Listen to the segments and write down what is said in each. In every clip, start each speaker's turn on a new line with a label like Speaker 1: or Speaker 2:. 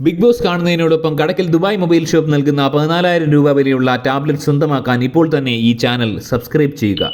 Speaker 1: Big boss കാണുന്നതിനോടൊപ്പം Kadakkal Dubai mobile shop നൽകുന്ന പതിനാലായിരം രൂപ വിലയുള്ള ടാബ്ലറ്റ് സ്വന്തമാക്കാൻ ഇപ്പോൾ തന്നെ ഈ ചാനൽ സബ്സ്ക്രൈബ് ചെയ്യുക.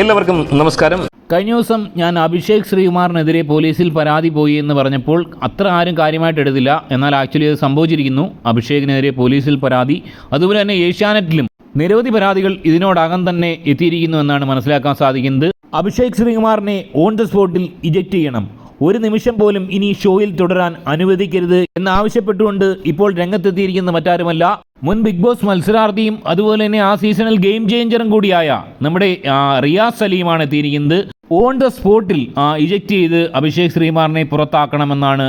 Speaker 2: എല്ലാവർക്കും നമസ്കാരം.
Speaker 3: കഴിഞ്ഞ ദിവസം ഞാൻ അഭിഷേക് ശ്രീകുമാറിനെതിരെ പോലീസിൽ പരാതി പോയി എന്ന് പറഞ്ഞപ്പോൾ അത്ര ആരും കാര്യമായിട്ട് എടുത്തില്ല. എന്നാൽ ആക്ച്വലി അത് സംഭവിച്ചിരിക്കുന്നു. അഭിഷേകിനെതിരെ പോലീസിൽ പരാതി. അതുപോലെ തന്നെ ഏഷ്യാനെറ്റിലും നിരവധി പരാതികൾ ഇതിനോടകം തന്നെ എത്തിയിരിക്കുന്നു എന്നാണ് മനസ്സിലാക്കാൻ സാധിക്കുന്നത്. അഭിഷേക് ശ്രീകുമാറിനെ ഓൺ ദ സ്പോട്ടിൽ ഇജക്റ്റ് ചെയ്യണം. ഒരു നിമിഷം പോലും ഇനി ഷോയിൽ തുടരാൻ അനുവദിക്കരുത് എന്നാവശ്യപ്പെട്ടുകൊണ്ട് ഇപ്പോൾ രംഗത്തെത്തിയിരിക്കുന്ന മറ്റാരുമല്ല. മുൻ ബിഗ് ബോസ് മത്സരാർത്ഥിയും അതുപോലെ തന്നെ ആ സീസണിൽ ഗെയിം ചേഞ്ചറും കൂടിയായ നമ്മുടെ റിയാസ് സലീമാണ് എത്തിയിരിക്കുന്നത്. ഓൺ ദ സ്പോട്ടിൽ ഇജക്റ്റ് ചെയ്ത് അഭിഷേക് ശ്രീമാറിനെ പുറത്താക്കണമെന്നാണ്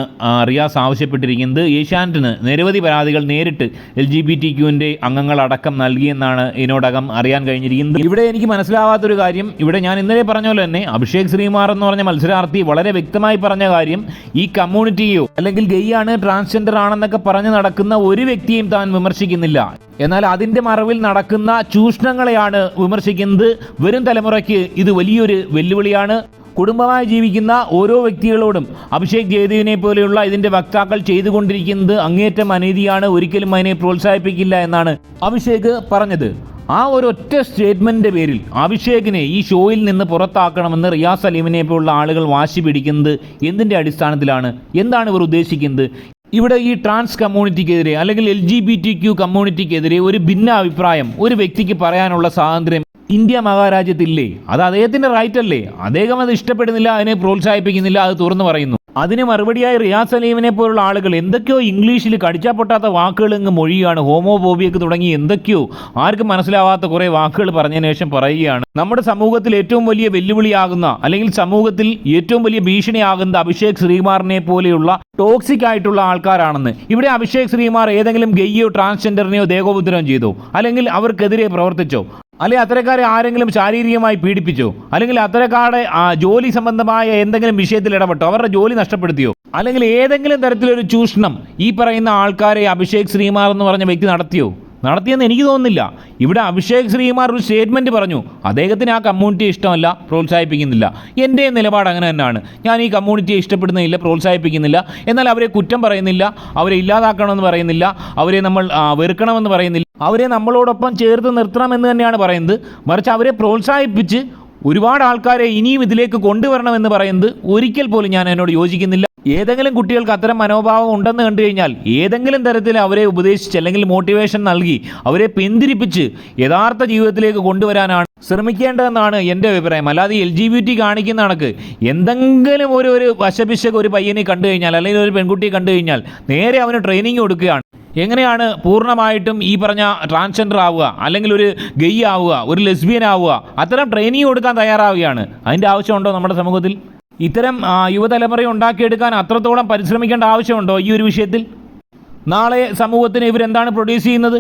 Speaker 3: റിയാസ് ആവശ്യപ്പെട്ടിരിക്കുന്നത്. ഏഷ്യാനെറ്റിന് നിരവധി പരാതികൾ നേരിട്ട് എൽ ജി ബി ടി ക്യുവിന്റെ അംഗങ്ങളടക്കം നൽകിയെന്നാണ് ഇതിനോടകം അറിയാൻ കഴിഞ്ഞിരിക്കുന്നത്. ഇവിടെ എനിക്ക് മനസ്സിലാവാത്തൊരു കാര്യം ഇവിടെ ഞാൻ ഇന്നലെ പറഞ്ഞ പോലെ തന്നെ അഭിഷേക് ശ്രീമാർ എന്ന് പറഞ്ഞ മത്സരാർത്ഥി വളരെ വ്യക്തമായി പറഞ്ഞ കാര്യം ഈ കമ്മ്യൂണിറ്റിയോ അല്ലെങ്കിൽ ഗെയ്യാണ് ട്രാൻസ്ജെൻഡർ ആണെന്നൊക്കെ പറഞ്ഞ് നടക്കുന്ന ഒരു വ്യക്തിയും താൻ വിമർശിക്കുന്നില്ല. എന്നാൽ അതിന്റെ മറവിൽ നടക്കുന്ന ചൂഷണങ്ങളെയാണ് വിമർശിക്കുന്നത്. വരും തലമുറയ്ക്ക് ഇത് വലിയൊരു വെല്ലുവിളിയാണ്. കുടുംബമായി ജീവിക്കുന്ന ഓരോ വ്യക്തികളോടും അഭിഷേക് ജയദേവിനെ പോലെയുള്ള ഇതിന്റെ വക്താക്കൾ ചെയ്തുകൊണ്ടിരിക്കുന്നത് അങ്ങേറ്റം അനീതിയാണ്. ഒരിക്കലും അതിനെ പ്രോത്സാഹിപ്പിക്കില്ല എന്നാണ് അഭിഷേക് പറഞ്ഞത്. ആ ഒരു ഒറ്റ സ്റ്റേറ്റ്മെന്റിന്റെ പേരിൽ അഭിഷേകിനെ ഈ ഷോയിൽ നിന്ന് പുറത്താക്കണമെന്ന് റിയാസ് സലീമിനെ പോലുള്ള ആളുകൾ വാശി പിടിക്കുന്നത് എന്തിന്റെ അടിസ്ഥാനത്തിലാണ്? എന്താണ് ഇവർ ഉദ്ദേശിക്കുന്നത്? ഇവിടെ ഈ ട്രാൻസ് കമ്മ്യൂണിറ്റിക്കെതിരെ അല്ലെങ്കിൽ L G B T Q കമ്മ്യൂണിറ്റിക്കെതിരെ ഒരു ഭിന്ന അഭിപ്രായം ഒരു വ്യക്തിക്ക് പറയാനുള്ള സ്വാതന്ത്ര്യം ഇന്ത്യ മഹാരാജ്യത്തില്ലേ? അത് അദ്ദേഹത്തിന്റെ റൈറ്റ് അല്ലേ? അദ്ദേഹം അത് ഇഷ്ടപ്പെടുന്നില്ല അതിനെ പ്രോത്സാഹിപ്പിക്കുന്നില്ല അത് തുറന്നു പറയുന്നു. അതിന് മറുപടിയായി റിയാസ് അലീമിനെ പോലുള്ള ആളുകൾ എന്തൊക്കെയോ ഇംഗ്ലീഷിൽ കടിച്ചാൽ പൊട്ടാത്ത വാക്കുകൾ ഇങ്ങ് മൊഴിയാണ് ഹോമോഫോബിയൊക്കെ തുടങ്ങി എന്തൊക്കെയോ. ആർക്കും മനസ്സിലാവാത്ത കുറേ വാക്കുകൾ പറഞ്ഞതിന് ശേഷം പറയുകയാണ്. നമ്മുടെ സമൂഹത്തിൽ ഏറ്റവും വലിയ വെല്ലുവിളിയാകുന്ന അല്ലെങ്കിൽ സമൂഹത്തിൽ ഏറ്റവും വലിയ ഭീഷണിയാകുന്ന അഭിഷേക് ശ്രീകുമാറിനെ പോലെയുള്ള ടോക്സിക് ആയിട്ടുള്ള ആൾക്കാരാണെന്ന്. ഇവിടെ അഭിഷേക് ശ്രീകുമാർ ഏതെങ്കിലും ഗെയ്യോ ട്രാൻസ്ജെൻഡറിനെയോ ദേഹോപദ്രവം ചെയ്തോ? അല്ലെങ്കിൽ അവർക്കെതിരെ പ്രവർത്തിച്ചോ? അല്ലെങ്കിൽ അത്തരക്കാരെ ആരെങ്കിലും ശാരീരികമായി പീഡിപ്പിച്ചോ? അല്ലെങ്കിൽ അത്തരക്കാരുടെ ജോലി സംബന്ധമായ എന്തെങ്കിലും വിഷയത്തിൽ ഇടപെട്ടോ? അവരുടെ ജോലി നഷ്ടപ്പെടുത്തിയോ? അല്ലെങ്കിൽ ഏതെങ്കിലും തരത്തിലൊരു ചൂഷണം ഈ പറയുന്ന ആൾക്കാരെ അഭിഷേക് ശ്രീമാർ എന്ന് പറഞ്ഞ വ്യക്തി നടത്തിയോ? നടത്തിയെന്ന് എനിക്ക് തോന്നുന്നില്ല. ഇവിടെ അഭിഷേക് ശ്രീകുമാർ ഒരു സ്റ്റേറ്റ്മെന്റ് പറഞ്ഞു. അദ്ദേഹത്തിന് ആ കമ്മ്യൂണിറ്റി ഇഷ്ടമല്ല പ്രോത്സാഹിപ്പിക്കുന്നില്ല. എന്റെ നിലപാട് അങ്ങനെ തന്നെയാണ്. ഞാൻ ഈ കമ്മ്യൂണിറ്റിയെ ഇഷ്ടപ്പെടുന്നില്ല പ്രോത്സാഹിപ്പിക്കുന്നില്ല. എന്നാൽ അവരെ കുറ്റം പറയുന്നില്ല അവരെ ഇല്ലാതാക്കണമെന്ന് പറയുന്നില്ല അവരെ നമ്മൾ വെറുക്കണമെന്ന് പറയുന്നില്ല. അവരെ നമ്മളോടൊപ്പം ചേർത്ത് നിർത്തണമെന്ന് തന്നെയാണ് പറയുന്നത്. മറിച്ച് അവരെ പ്രോത്സാഹിപ്പിച്ച് ഒരുപാട് ആൾക്കാരെ ഇനിയും ഇതിലേക്ക് കൊണ്ടുവരണമെന്ന് പറയുന്നത് ഒരിക്കൽ പോലും ഞാൻ എന്നോട് യോജിക്കുന്നില്ല. ഏതെങ്കിലും കുട്ടികൾക്ക് അത്തരം മനോഭാവം ഉണ്ടെന്ന് കണ്ടു കഴിഞ്ഞാൽ ഏതെങ്കിലും തരത്തിൽ അവരെ ഉപദേശിച്ച് അല്ലെങ്കിൽ മോട്ടിവേഷൻ നൽകി അവരെ പിന്തിരിപ്പിച്ച് യഥാർത്ഥ ജീവിതത്തിലേക്ക് കൊണ്ടുവരാനാണ് ശ്രമിക്കേണ്ടതെന്നാണ് എന്റെ അഭിപ്രായം. അല്ലാതെ എൽ ജി ബി ടി കാണിക്കുന്ന കണക്ക് എന്തെങ്കിലും ഒരു ഒരു വശപിശക് ഒരു പയ്യനെ കണ്ടു കഴിഞ്ഞാൽ അല്ലെങ്കിൽ ഒരു പെൺകുട്ടിയെ കണ്ടു കഴിഞ്ഞാൽ നേരെ അവന് ട്രെയിനിങ് കൊടുക്കുകയാണ്. എങ്ങനെയാണ് പൂർണമായിട്ടും ഈ പറഞ്ഞ ട്രാൻസ്ജെൻഡർ ആവുക അല്ലെങ്കിൽ ഒരു ഗെയ് ആവുക ഒരു ലെസ്ബിയൻ ആവുക അത്തരം ട്രെയിനിങ് കൊടുക്കാൻ തയ്യാറാവുകയാണ്? അതിന്റെ ആവശ്യമുണ്ടോ നമ്മുടെ സമൂഹത്തിൽ? ഇത്തരം യുവതലമുറ ഉണ്ടാക്കിയെടുക്കാൻ അത്രത്തോളം പരിശ്രമിക്കേണ്ട ആവശ്യമുണ്ടോ ഈ ഒരു വിഷയത്തിൽ? നാളെ സമൂഹത്തിന് ഇവരെന്താണ് പ്രൊഡ്യൂസ് ചെയ്യുന്നത്?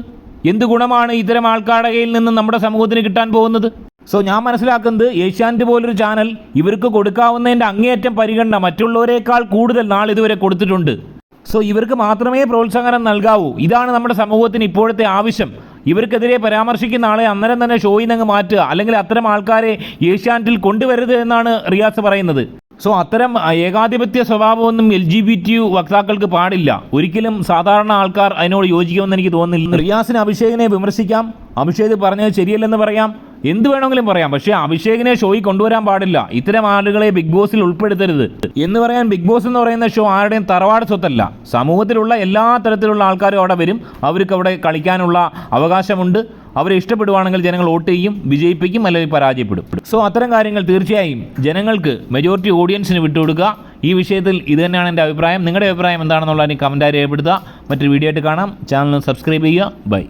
Speaker 3: എന്ത് ഗുണമാണ് ഇത്തരം ആൾക്കാരുടെ കയ്യിൽ നിന്ന് നമ്മുടെ സമൂഹത്തിന് കിട്ടാൻ പോകുന്നത്? സോ ഞാൻ മനസ്സിലാക്കുന്നത് ഏഷ്യാനെറ്റ് പോലൊരു ചാനൽ ഇവർക്ക് കൊടുക്കാവുന്നതിന്റെ അങ്ങേയറ്റം പരിഗണന മറ്റുള്ളവരെക്കാൾ കൂടുതൽ നാളിതുവരെ കൊടുത്തിട്ടുണ്ട്. സോ ഇവർക്ക് മാത്രമേ പ്രോത്സാഹനം നൽകാവൂ. ഇതാണ് നമ്മുടെ സമൂഹത്തിന് ഇപ്പോഴത്തെ ആവശ്യം. ഇവർക്കെതിരെ പരാമർശിക്കുന്ന ആളെ അന്നേരം തന്നെ ഷോയിൽ നിന്ന് മാറ്റുക. അല്ലെങ്കിൽ അത്തരം ആൾക്കാരെ ഏഷ്യാനെറ്റിൽ കൊണ്ടുവരരുത് എന്നാണ് റിയാസ് പറയുന്നത്. സോ അത്തരം ഏകാധിപത്യ സ്വഭാവമൊന്നും എൽ ജി ബി ടി വക്താക്കൾക്ക് പാടില്ല. ഒരിക്കലും സാധാരണ ആൾക്കാർ അതിനോട് യോജിക്കുമെന്ന് എനിക്ക് തോന്നുന്നില്ല. റിയാസിന് അഭിഷേകിനെ വിമർശിക്കാം. അഭിഷേക് പറഞ്ഞത് ശരിയല്ലെന്ന് പറയാം. എന്ത് വേണമെങ്കിലും പറയാം. പക്ഷേ അഭിഷേകിനെ ഷോയിൽ കൊണ്ടുവരാൻ പാടില്ല. ഇത്തരം ആളുകളെ ബിഗ് ബോസിൽ ഉൾപ്പെടുത്തരുത്. എന്ന് പറയാൻ ബിഗ് ബോസ് എന്ന് പറയുന്ന ഷോ ആരുടെയും തറവാട് സ്വത്തല്ല. സമൂഹത്തിലുള്ള എല്ലാ തരത്തിലുള്ള ആൾക്കാരും അവിടെ വരും. അവർക്ക് അവിടെ കളിക്കാനുള്ള അവകാശമുണ്ട്. അവരെ ഇഷ്ടപ്പെടുവാണെങ്കിൽ ജനങ്ങൾ വോട്ട് ചെയ്യും വിജയിപ്പിക്കും അല്ലെങ്കിൽ പരാജയപ്പെടും. സോ അത്തരം കാര്യങ്ങൾ തീർച്ചയായും ജനങ്ങൾക്ക് മെജോറിറ്റി ഓഡിയൻസിന് വിട്ടുകൊടുക്കുക. ഈ വിഷയത്തിൽ ഇത് തന്നെയാണ് എന്റെ അഭിപ്രായം. നിങ്ങളുടെ അഭിപ്രായം എന്താണെന്നുള്ളത് കമന്റായി രേഖപ്പെടുത്തുക. മറ്റൊരു വീഡിയോ ആയിട്ട് കാണാം. ചാനൽ സബ്സ്ക്രൈബ് ചെയ്യുക. ബൈ